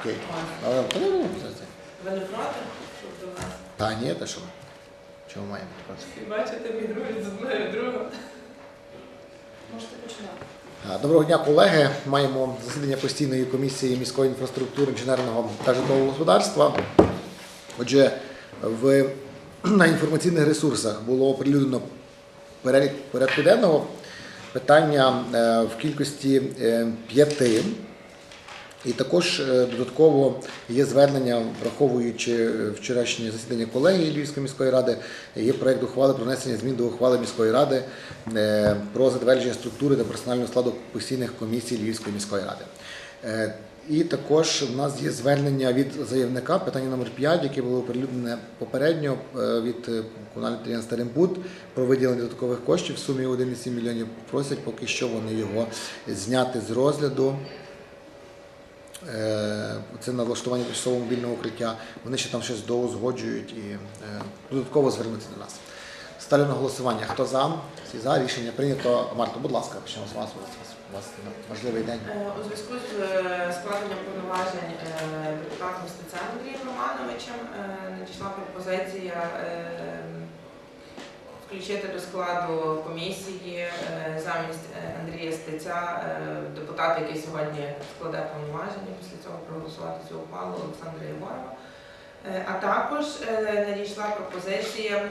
Окей. Але подивимо за це. Ви не проти, щоб до нас? Та ні, та що? Чого маємо проти? Бачите, мігрують з одного в другу. Можете починати. Доброго дня, колеги. Маємо засідання постійної комісії міської інфраструктури, інженерного та житлового господарства. Отже, в, на інформаційних ресурсах було оприлюднено перелік порядку денного питання е, в кількості е, п'яти. І також е, додатково є звернення, враховуючи е, вчорашнє засідання колегії Львівської міської ради, є проект ухвали про внесення змін до ухвали міської ради е, про затвердження структури та персонального складу постійних комісій Львівської міської ради. І також в нас є звернення від заявника, питання номер 5, яке було оприлюднене попередньо від комунального підприємства «Рембуд» про виділення додаткових коштів в сумі 1,7 мільйонів. Просять поки що вони його зняти з розгляду. Е, Це на влаштування тимчасового мобільного укриття. Вони ще там щось доузгоджують і е, додатково звернуться до нас. Ставлю на голосування. Хто за? Всі за. Рішення прийнято. Марто, будь ласка, почнемо з вас. У вас, важливий день. Е, У зв'язку з складенням повноважень депутатом Стецем Андрієм Романовичем надійшла пропозиція включити до складу комісії е, замість е, Андрія Стеця е, депутата, який сьогодні складе повноваження, після цього проголосувати цю ухвалу Олександра Єгорова. А також надійшла пропозиція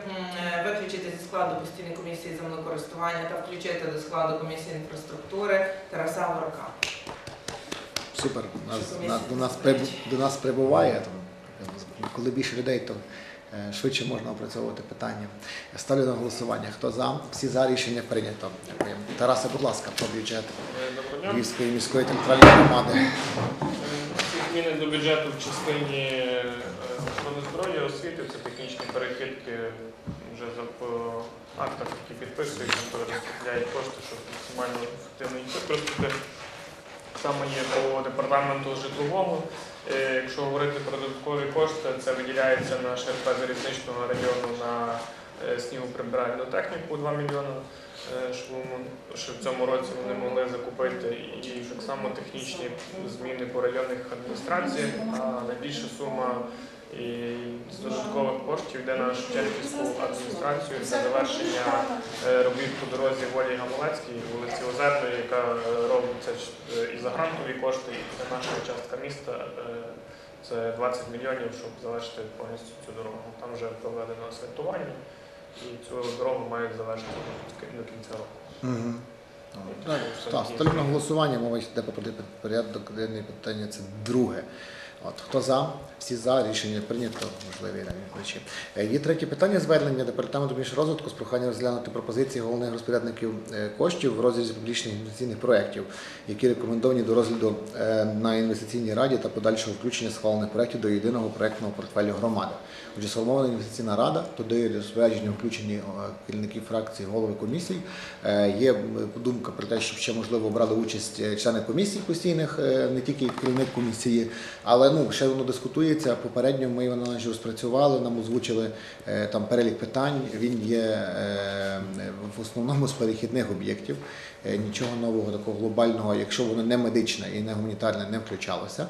виключити зі складу постійної комісії землекористування та включити до складу комісії інфраструктури Тараса Ворока. Супер. Нас, на- до, нас, до нас прибуває. Там, коли більше людей, то швидше можна опрацьовувати питання. Я ставлю на голосування. Хто за? Всі за рішення прийнято. Дякую. Тарасе, будь ласка, про бюджет Доброго. Львівської міської територіальної громади. Ці зміни до бюджету в частині е, охорони здоров'я, освіти, це технічні перекидки вже за актах, які підписують, розподіляють кошти, щоб максимально ефективно їх використати. Саме є по департаменту житлового. Е, Якщо говорити про додаткові кошти, це виділяється на ШРП залізничного району на е, снігоприбиральну техніку 2 мільйони, е, щоб в цьому році вони могли закупити. І так само технічні зміни по районних адміністраціях, а найбільша сума і з додаткових коштів йде на Шевченківську адміністрацію для завершення е, робіт по дорозі Волі Гамалецькій, вулиці Озерної, яка е, робиться е, і за грантові кошти, і це наша частка міста. Це 20 мільйонів, щоб завершити повністю цю дорогу. Там вже проведено асфальтування, і цю дорогу мають завершити до кінця року. Угу. Так, ставлю на голосування, мова йде про порядок денний питання, це друге. От, хто за? Всі за, рішення прийнято, можливі речі. Є третє питання звернення департаменту міжрозвитку з проханням розглянути пропозиції головних розпорядників е, коштів в розрізі публічних інвестиційних проєктів, які рекомендовані до розгляду е, на інвестиційній раді та подальшого включення схвалених проєктів до єдиного проєктного портфелю громади. Отже, сформована інвестиційна рада, туди розпорядження включені е, керівники фракцій, голови комісій. Є думка про те, щоб ще можливо брали участь члени комісій постійних, не тільки керівник комісії, але ну ще воно дискутується. Попередньо ми його аналіз розпрацювали, нам озвучили е, там перелік питань. Він є е, в основному з перехідних об'єктів. Е, Нічого нового такого глобального, якщо воно не медичне і не гуманітарне, не включалося.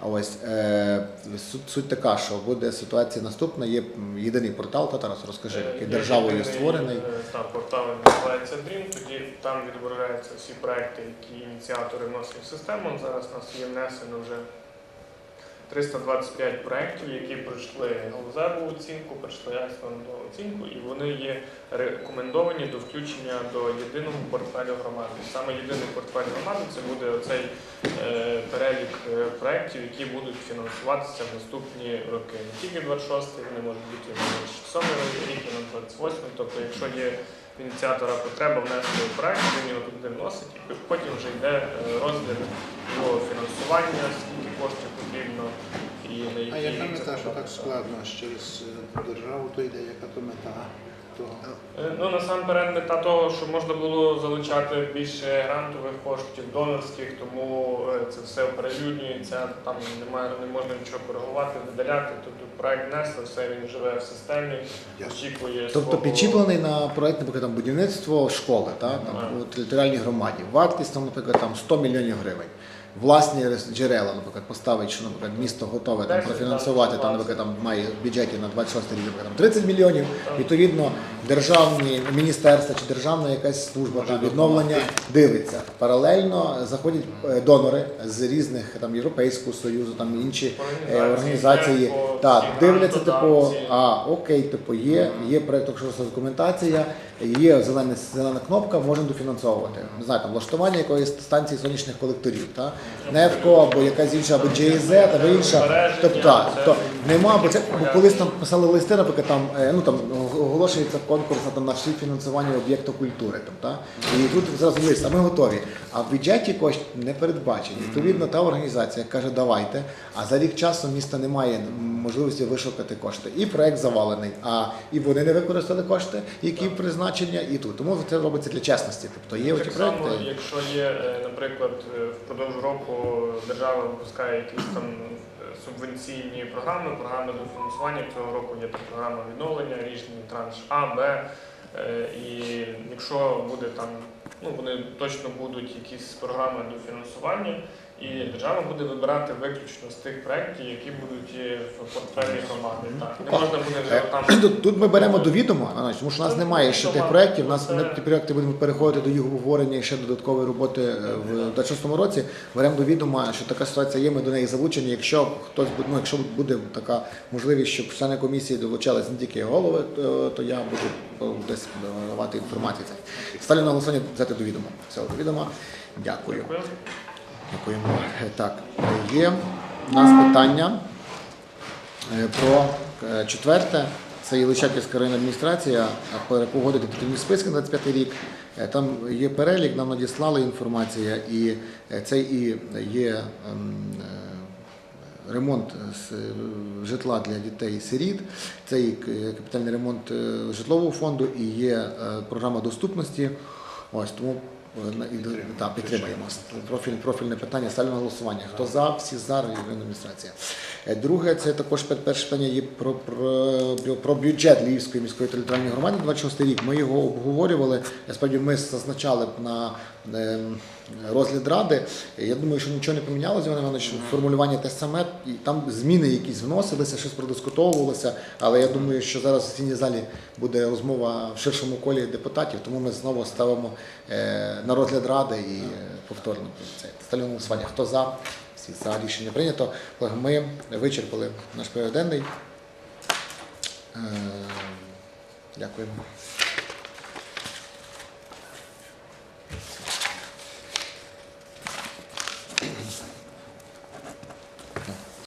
А ось е, суть, суть така, що буде ситуація наступна. Є єдиний портал, та Тарас, розкажи, який державою створений. Так, портал називається Dream, тоді там відображаються всі проекти, які ініціатори вносять в систему. Зараз у нас є внесено вже 325 проєктів, які пройшли галузеву оцінку, пройшли айсленду оцінку, і вони є рекомендовані до включення до єдиного портфелю громади. Саме єдиний портфель громади це буде оцей е, перелік е, проєктів, які будуть фінансуватися в наступні роки. Не тільки 26-й, вони можуть бути на 27 рік, і на 28-й. Тобто, якщо є ініціатора потреба внести проект, він його туди вносить, і потім вже йде е, розгляд його фінансування, скільки коштів потрібно і на які А яка мета, що так складно через е, державу, то йде, яка то мета? Е, Ну насамперед мета того, щоб можна було залучати більше грантових коштів, донорських, тому е, це все оприлюднюється, там немає, не можна нічого коригувати, видаляти. Тобто проект внесли, все він живе в системі, очікує Тобто свого- підчіплений на проект, наприклад, там, будівництво школи та, там, у територіальній громаді. Вартість, там, наприклад, там, 100 мільйонів гривень. Власні джерела, наприклад, поставить, що, наприклад, місто готове там, профінансувати, там, наприклад, там має в бюджеті на 26 рік, наприклад, там 30 мільйонів, відповідно, державні міністерства чи державна якась служба там, відновлення дивиться. Паралельно заходять е, донори з різних там Європейського Союзу, там інші е, організації. Так, дивляться, типу, а окей, типу, є, є проєкт, якщо документація, є зелена, зелена кнопка, можемо дофінансовувати. Не знаю, там влаштування якоїсь станції сонячних колекторів, та Невко або якась інша, або GIZ, або інша. Тобто, Тобто, нема, бо це бо колись там писали листи, наприклад, там е, ну там оголошується конкурс на там на всі фінансування об'єкту культури. Там, та? І тут а ми готові. А в бюджеті кошти не передбачені. Відповідно, та організація каже, давайте. А за рік часу міста немає можливості вишукати кошти. І проект завалений. А і вони не використали кошти, які призначення, і тут. Тому це робиться для чесності. Тобто є Так само, проекти. якщо є, е, наприклад, е, впродовж року держава випускає якісь там субвенційні програми, програми дофінансування. Цього року є там програма відновлення, різні транш А, Б. Е, І якщо буде там, ну вони точно будуть якісь програми дофінансування, і держава буде вибирати виключно з тих проєктів, які будуть е, в портфелі громади. Так, не можна буде вже там. Тут, тут ми беремо до відома, тому що у нас немає ще тих проєктів. У нас ми ті проєкти будемо переходити до їх обговорення і ще додаткової роботи е, в 26 році. Беремо до відома, що така ситуація є. Ми до неї залучені. Якщо хтось буде, ну якщо буде така можливість, щоб члени комісії долучалися не тільки голови, то, то я буду е, десь давати інформацію. Ставлю на голосування взяти до відома. Все до відома. Дякую. Дякуємо. Е, Так, є у нас питання е, про е, четверте. Це є Личаківська районна адміністрація, погодити потрібні списки на 25 рік. Там є перелік, нам надіслали інформація, і це і є ем, ремонт житла для дітей-сиріт, це і капітальний ремонт житлового фонду, і є програма доступності. Ось тому та, підтримаємо. Профіль, профільне питання, ставлю на голосування. Хто за, всі за районна адміністрація. Е, Друге, це також перше питання є про, про, про бюджет Львівської міської територіальної громади 26 рік. Ми його обговорювали. Насправді ми зазначали б на ем, розгляд ради. Я думаю, що нічого не помінялося, Іван Іванович, формулювання те саме, і там зміни якісь вносилися, щось продискутовувалося. Але я думаю, що зараз в сесійній залі буде розмова в ширшому колі депутатів, тому ми знову ставимо е, на розгляд ради і е, повторно це. Ставлю на голосування. Хто за? Всі за рішення прийнято. але Ми вичерпали наш порядок. Е, Дякуємо.